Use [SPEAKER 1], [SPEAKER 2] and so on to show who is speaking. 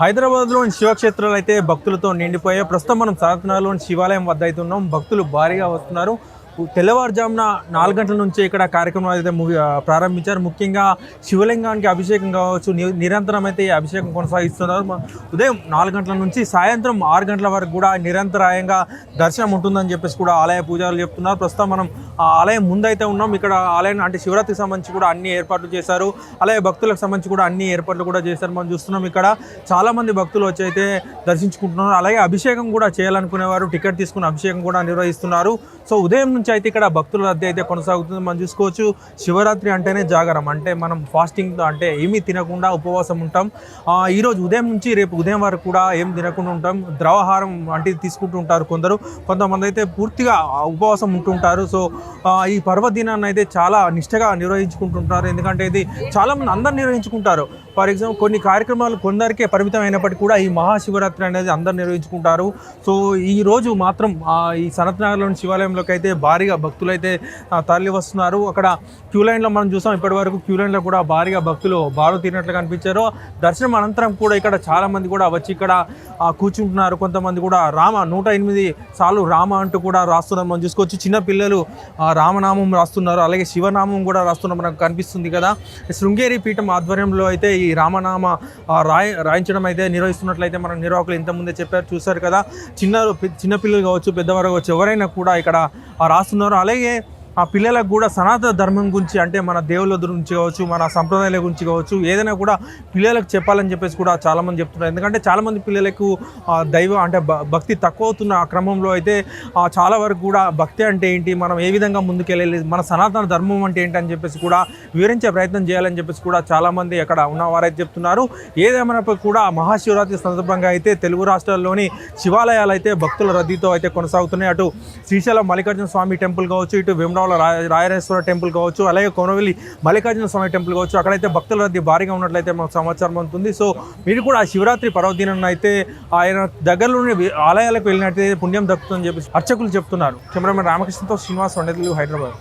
[SPEAKER 1] హైదరాబాద్లోని శివక్షేత్రాలు అయితే భక్తులతో నిండిపోయాయి. ప్రస్తుతం మనం సనత్నగర్లోని శివాలయం వద్ద అయితే ఉన్నాం. భక్తులు భారీగా వస్తున్నారు. తెల్లవారుజామున నాలుగు గంటల నుంచి ఇక్కడ కార్యక్రమం అయితే ప్రారంభించారు. ముఖ్యంగా శివలింగానికి అభిషేకం కావచ్చు ని- నిరంతరం అయితే ఈ అభిషేకం కొనసాగిస్తున్నారు. ఉదయం నాలుగు గంటల నుంచి సాయంత్రం ఆరు గంటల వరకు కూడా నిరంతరాయంగా దర్శనం ఉంటుందని చెప్పేసి కూడా ఆలయ పూజారులు చెప్తున్నారు. ప్రస్తుతం మనం ఆ ఆలయం ముందైతే ఉన్నాం. ఇక్కడ ఆలయం అంటే శివరాత్రికి సంబంధించి కూడా అన్ని ఏర్పాట్లు చేశారు. అలాగే భక్తులకు సంబంధించి కూడా అన్ని ఏర్పాట్లు కూడా చేశారు. మనం చూస్తున్నాం ఇక్కడ చాలామంది భక్తులు వచ్చి అయితే దర్శించుకుంటున్నారు. అలాగే అభిషేకం కూడా చేయాలనుకునేవారు. టికెట్ తీసుకుని అభిషేకం కూడా నిర్వహిస్తున్నారు. సో ఉదయం నుంచి అయితే ఇక్కడ భక్తుల రద్దీ అయితే కొనసాగుతుంది. మనం చూసుకోవచ్చు శివరాత్రి అంటేనే జాగరం. అంటే మనం ఫాస్టింగ్ అంటే ఏమీ తినకుండా ఉపవాసం ఉంటాం. ఈరోజు ఉదయం నుంచి రేపు ఉదయం వరకు కూడా ఏం తినకుండా ఉంటాం. ద్రవహారం వంటిది తీసుకుంటూ ఉంటారు కొందరు. కొంతమంది అయితే పూర్తిగా ఉపవాసం ఉంటుంటారు. సో ఈ పర్వదినాన్ని అయితే చాలా నిష్టగా నిర్వహించుకుంటుంటారు. ఎందుకంటే ఇది చాలామంది అందరు నిర్వహించుకుంటారు. ఫర్ ఎగ్జాంపుల్ కొన్ని కార్యక్రమాలు కొందరికే పరిమితం అయినప్పటికీ కూడా ఈ మహాశివరాత్రి అనేది అందరు నిర్వహించుకుంటారు. సో ఈ రోజు మాత్రం ఈ సనత్నగర్లోని శివాలయంలోకి అయితే భారీగా భక్తులు అయితే తరలి వస్తున్నారు అక్కడ క్యూ లైన్లో మనం చూసాం ఇప్పటి వరకు క్యూ లైన్లో కూడా భారీగా భక్తులు బారు తీరినట్లు కనిపించారు. దర్శనం అనంతరం కూడా ఇక్కడ చాలామంది కూడా వచ్చి ఇక్కడ కూర్చుంటున్నారు. కొంతమంది కూడా రామ నూట ఎనిమిది సార్లు రామ అంటూ కూడా రాస్తున్నారు. మనం చూసుకోవచ్చు చిన్న పిల్లలు రామనామం రాస్తున్నారు. అలాగే శివనామం కూడా రాస్తున్నారు. మనకు కనిపిస్తుంది కదా. శృంగేరి పీఠం ఆధ్వర్యంలో అయితే ఈ రామనామ రాయ రాయించడం అయితే నిర్వహిస్తున్నట్లయితే మన నిర్వాహకులు ఇంతకుముందే చెప్పారు. చూశారు కదా. చిన్న చిన్న పిల్లలు కావచ్చు పెద్దవారు కావచ్చు ఎవరైనా కూడా ఇక్కడ ఆ, రాస్తున్నారు అలాగే ఆ పిల్లలకు కూడా సనాతన ధర్మం గురించి అంటే మన దేవుళ్ళ గురించి కావచ్చు మన సంప్రదాయాల గురించి కావచ్చు ఏదైనా కూడా పిల్లలకు చెప్పాలని చెప్పేసి కూడా చాలామంది చెప్తున్నారు. ఎందుకంటే చాలామంది పిల్లలకు దైవం దైవ అంటే భ- భక్తి తక్కువ అవుతున్న ఆ క్రమంలో అయితే చాలా వరకు కూడా భక్తి అంటే ఏంటి మనం ఏ విధంగా ముందుకెళ్ళాలి మన సనాతన ధర్మం అంటే ఏంటి అని చెప్పేసి కూడా వివరించే ప్రయత్నం చేయాలని చెప్పేసి కూడా చాలామంది అక్కడ ఉన్నవారైతే చెప్తున్నారు. ఏదేమైనప్పటికీ కూడా మహాశివరాత్రి సందర్భంగా అయితే తెలుగు రాష్ట్రాల్లోని శివాలయాలు అయితే భక్తుల రద్దీతో అయితే కొనసాగుతున్నాయి. అటు శ్రీశైలం మల్లికార్జున స్వామి టెంపుల్ కావచ్చు ఇటు వేమరావుల రాయ రాయరేశ్వర టెంపుల్ కావచ్చు అలాగే కొనవెల్లి మల్లికార్జున స్వామి టెంపుల్ కావచ్చు అక్కడైతే భక్తుల రద్దీ భారీగా ఉన్నట్లయితే మాకు సమాచారం అందుతుంది. సో మీరు కూడా ఆ శివరాత్రి పర్వదినం అయితే ఆయన దగ్గరలోని ఆలయాలకు వెళ్ళినట్టయితే పుణ్యం దక్కుతుందని చెప్పి అర్చకులు చెప్తున్నారు. కెమెరామెన్ రామకృష్ణతో శ్రీనివాస్ వండేది హైదరాబాద్.